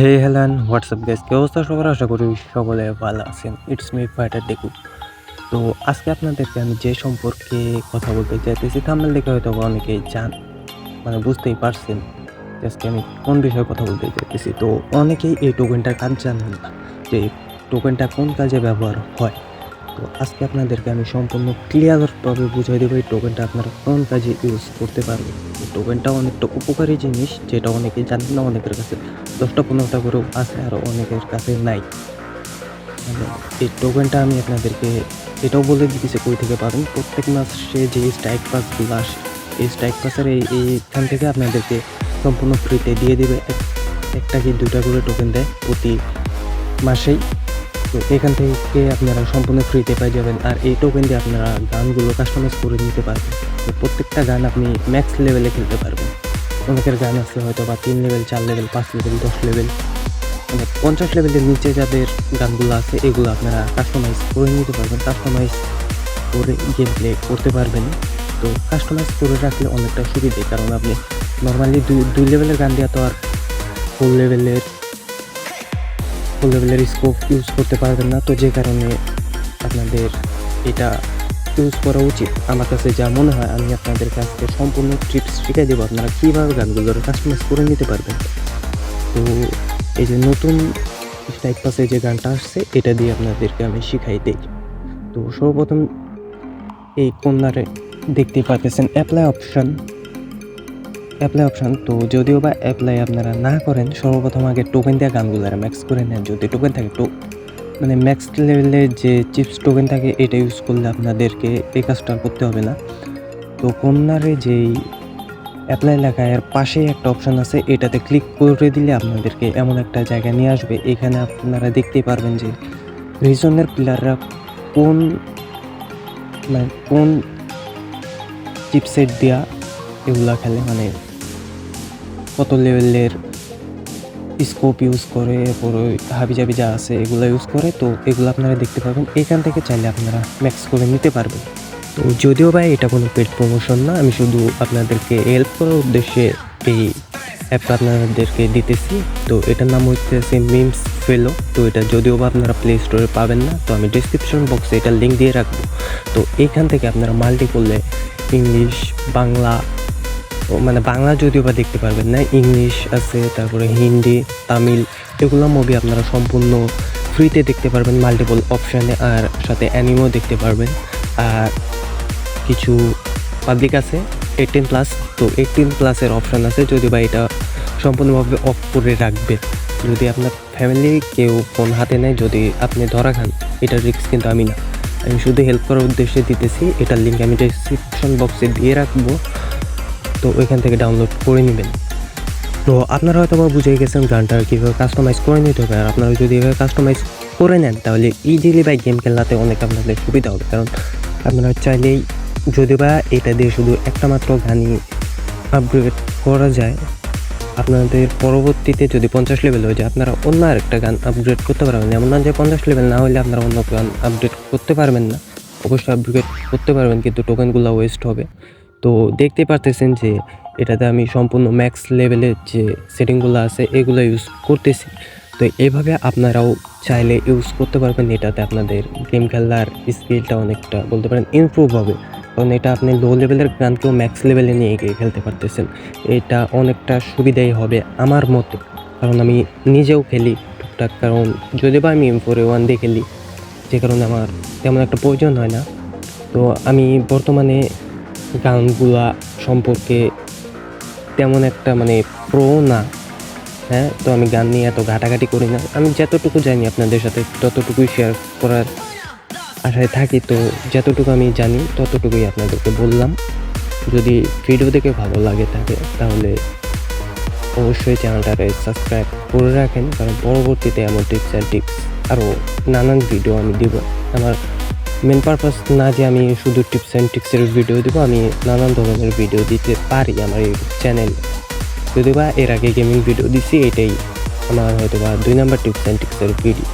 হে হেলান WhatsApp gas কি অবস্থা সবার? আশা করি সকলে ভালো আছেন। ইটস মি ফাইটার দেখুন তো আজকে আপনাদেরকে আমি যে সম্পর্কে কথা বলতে চাইতেছি থামেল দেখে হয়তো অনেকেই জান মানে বুঝতেই পারছেন আজকে আমি কোন বিষয়ে কথা বলতে চাইতেছি। তো অনেকেই এই টোকেনটার কাজ জানেন না যে টোকেনটা কোন কাজে ব্যবহার হয়। তো আজকে আপনাদেরকে আমি সম্পূর্ণ ক্লিয়ারভাবে বুঝিয়ে দেবো এই টোকেনটা আপনারা কোন কাজে ইউজ করতে পারবেন। এই টোকেনটা অনেকটা উপকারী জিনিস, যেটা অনেকেই জানেন না, অনেকের কাছে দশটা পনেরোটা করেও আছে, আর অনেকের কাছে নাই। এই টোকেনটা আমি আপনাদেরকে এটাও বলে দিতেছি, কই থেকে পাবেন? প্রত্যেক মাসে যে স্ট্রাইক পাসগুলো আসে, এই স্ট্রাইক পাসের এই এইখান থেকে আপনাদেরকে সম্পূর্ণ ফ্রিতে দিয়ে দেবে। একটা কি দুইটা করে টোকেন দেয় প্রতি মাসেই। এখান থেকে আপনারা সম্পূর্ণ ফ্রিতে পেয়ে যাবেন। আর এই টোকেন দিয়ে আপনারা গানগুলো কাস্টমাইজ করে নিতে পারবেন। তো প্রত্যেকটা গান আপনি ম্যাক্স লেভেলে খেলতে পারবেন। অনেকের গান আছে হয়তো বা তিন লেভেল চার লেভেল পাঁচ লেভেল দশ লেভেল মানে পঞ্চাশ লেভেলের নিচে যাদের গানগুলো আছে, এগুলো আপনারা কাস্টমাইজ করে নিতে পারবেন। কাস্টমাইজ করে গেম প্লে করতে পারবেন। তো কাস্টমাইজ করে রাখলে অনেকটা সুবিধে। কারণ আপনি নর্মালি দুই দুই লেভেলের গান দিয়ে তো আর ফুল লেভেলের ফুল লেভেলের স্কোপ ইউজ করতে পারবেন না। তো যে কারণে আপনাদের এটা ইউজ করা উচিত। আমার কাছে যা মনে হয়, আমি আপনাদের কাছে সম্পূর্ণ ট্রিপস শিখিয়ে দেবো। আপনারা কীভাবে গানগুলোর কাস্টমাইজ করে নিতে পারবেন। তো এই যে নতুন স্ট্রাইক পাসে যে গানটা আসছে, এটা দিয়ে আপনাদেরকে আমি শিখাই দিই। তো সর্বপ্রথম এই কন্যারে দেখতে পাচ্ছেন অ্যাপ্লাই অপশান অ্যাপ্লাই অপশান তো যদিও বা অ্যাপ্লাই আপনারা না করেন, সর্বপ্রথম আগে টোকেন দেওয়া গানগুলো ম্যাক্স করে নেন। যদি টোকেন থাকে তো মানে ম্যাক্স লেভেলের যে চিপস টোকেন থাকে, এটা ইউজ করলে আপনাদেরকে এই কাজটা করতে হবে না। তো কন্যারে যেই অ্যাপ্লাই লেখা, এর পাশেই একটা অপশান আছে, এটাতে ক্লিক করে দিলে আপনাদেরকে এমন একটা জায়গায় নিয়ে আসবে। এখানে আপনারা দেখতেই পারবেন যে রিজনের প্লেয়াররা কোন মানে কোন চিপসেট দেওয়া এগুলা খেলে মানে কত লেভেলের স্কোপ ইউজ করে, এরপর ওই হাবিজাবি যা আছে এগুলো ইউজ করে, তো এগুলো আপনারা দেখতে পাবেন এখান থেকে চাইলে আপনারা ম্যাক্স করে নিতে পারবেন। তো যদিও বা এটা কোনো পেড প্রমোশন না, আমি শুধু আপনাদেরকে হেল্প করার উদ্দেশ্যে এই অ্যাপটা আপনাদেরকে দিতেছি। তো এটার নাম হচ্ছে মিমস ফেলো তো এটা যদিও বা আপনারা প্লে স্টোরে পাবেন না, তো আমি ডিসক্রিপশন বক্সে এটা লিঙ্ক দিয়ে রাখব। তো এইখান থেকে আপনারা মাল্টি করলে ইংলিশ বাংলা মানে বাংলা যদিও বা দেখতে পারবেন না, ইংলিশ আছে, তারপরে হিন্দি, তামিল, এগুলো মুভি আপনারা সম্পূর্ণ ফ্রিতে দেখতে পারবেন মাল্টিপল অপশানে আর সাথে অ্যানিমেও দেখতে পারবেন। আর কিছু পাবলিক আছে এইটিন প্লাস তো এইটিন প্লাসের অপশান আছে, যদি বা এটা সম্পূর্ণভাবে অফ করে রাখবে। যদি আপনার ফ্যামিলি কেউ ফোন হাতে নেয়, যদি আপনি ধরা খান, এটার রিস্ক কিন্তু আমি না। আমি শুধু হেল্প করার উদ্দেশ্যে দিতেছি, এটার লিঙ্ক আমি ডিসক্রিপশন বক্সে দিয়ে রাখব। তো ওইখান থেকে ডাউনলোড করে নেবেন। তো আপনারা হয়তো বা বুঝে গেছেন গানটা কীভাবে কাস্টমাইজ করে নিতে হবে। আর আপনারা যদি এভাবে কাস্টমাইজ করে নেন, তাহলে ইজিলি বাই গেম খেলাতে অনেক আপনাদের সুবিধা হবে। কারণ আপনারা চাইলেই যদি বা এটা দিয়ে শুধু একটা মাত্র গানই আপগ্রেড করা যায়, আপনাদের পরবর্তীতে যদি পঞ্চাশ লেভেল হয়ে যায়, আপনারা অন্য আরেকটা গান আপগ্রেড করতে পারবেন। এমন না যে পঞ্চাশ লেভেল না হলে আপনারা অন্য গান আপডেট করতে পারবেন না। অবশ্যই আপগ্রেড করতে পারবেন, কিন্তু টোকেনগুলো ওয়েস্ট হবে। তো দেখতে পারতেছেন যে এটাতে আমি সম্পূর্ণ ম্যাক্স লেভেলের যে সেটিংগুলো আছে, এগুলো ইউজ করতেছি। তো এভাবে আপনারাও চাইলে ইউজ করতে পারবেন। এটাতে আপনাদের গেম খেলার স্কিলটা অনেকটা বলতে পারেন ইমপ্রুভ হবে। কারণ এটা আপনি লো লেভেলের গানকেও ম্যাক্স লেভেলে নিয়ে গিয়ে খেলতে পারতেছেন। এটা অনেকটা সুবিধাই হবে আমার মতে। কারণ আমি নিজেও খেলি টুকটাক। কারণ যদি বা আমি ফোরে ওয়ান দিয়ে খেলি, যে কারণে আমার তেমন একটা প্রয়োজন হয় না। তো আমি বর্তমানে গানগুলা সম্পর্কে তেমন একটা মানে প্রো না। হ্যাঁ তো আমি গান নিয়ে এত ঘাটাঘাটি করি না। আমি যতটুকু জানি আপনাদের সাথে, ততটুকুই শেয়ার করার আশায় থাকি, তো যতটুকু আমি জানি, ততটুকুই আপনাদেরকে বললাম। যদি ভিডিও দেখে ভালো লাগে থাকে, তাহলে অবশ্যই চ্যানেলটাকে সাবস্ক্রাইব করে রাখেন, কারণ পরবর্তীতে এমন টিপস অ্যান্ড টিপস আরও নানান ভিডিও আমি দিব। আমার মেন পারপাস না যে আমি শুধু টিপস অ্যান্ড টিক্সের ভিডিও দেবো, আমি নানান ধরনের ভিডিও দিতে পারি আমার ইউটিউব চ্যানেল যদিও বা এর আগে গেমিং ভিডিও দিছি, এটাই আমার হয়তো বা দুই নাম্বার টিপস অ্যান্ড টিক্সের ভিডিও